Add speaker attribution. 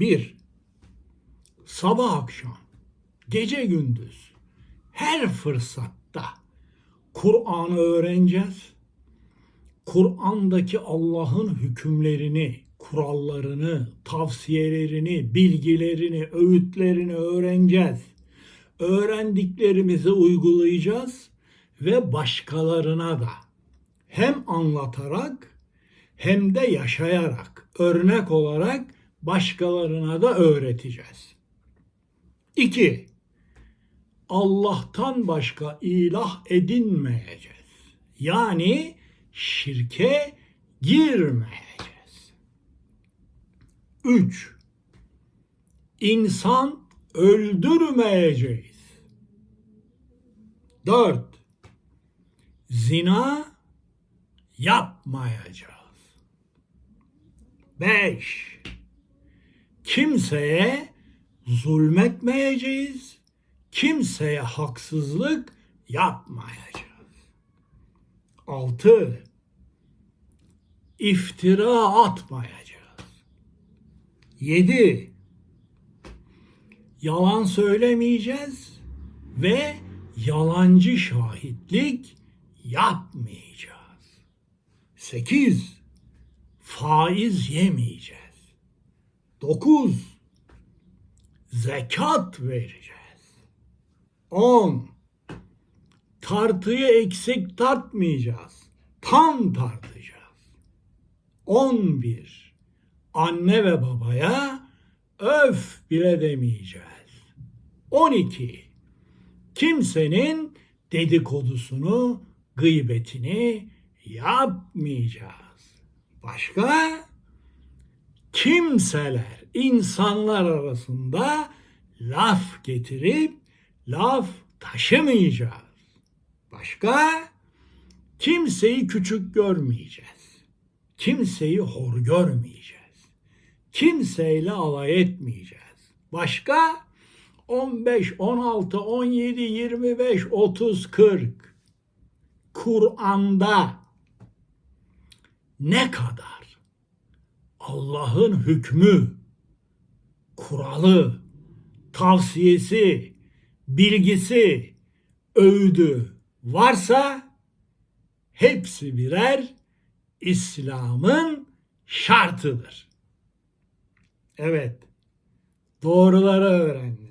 Speaker 1: Bir, sabah akşam, gece gündüz, her fırsatta Kur'an'ı öğreneceğiz. Kur'an'daki Allah'ın hükümlerini, kurallarını, tavsiyelerini, bilgilerini, öğütlerini öğreneceğiz. Öğrendiklerimizi uygulayacağız ve başkalarına da hem anlatarak hem de yaşayarak, örnek olarak başkalarına da öğreteceğiz. 2. Allah'tan başka ilah edinmeyeceğiz. Yani şirke girmeyeceğiz. 3. İnsan öldürmeyeceğiz. 4. Zina yapmayacağız. 5. Kimseye zulmetmeyeceğiz. Kimseye haksızlık yapmayacağız. 6. İftira atmayacağız. 7. Yalan söylemeyeceğiz ve yalancı şahitlik yapmayacağız. 8. Faiz yemeyeceğiz. 9. Zekat vereceğiz. 10. Tartıyı eksik tartmayacağız. Tam tartacağız. 11. Anne ve babaya öf bile demeyeceğiz. 12. Kimsenin dedikodusunu, gıybetini yapmayacağız. Başka? Kimseler insanlar arasında laf getirip laf taşımayacağız. Başka? Kimseyi küçük görmeyeceğiz. Kimseyi hor görmeyeceğiz. Kimseyle alay etmeyeceğiz. Başka? 15, 16, 17, 25, 30, 40. Kur'an'da ne kadar Allah'ın hükmü, kuralı, tavsiyesi, bilgisi, öğüdü varsa hepsi birer İslam'ın şartıdır. Evet, doğruları öğrendiniz.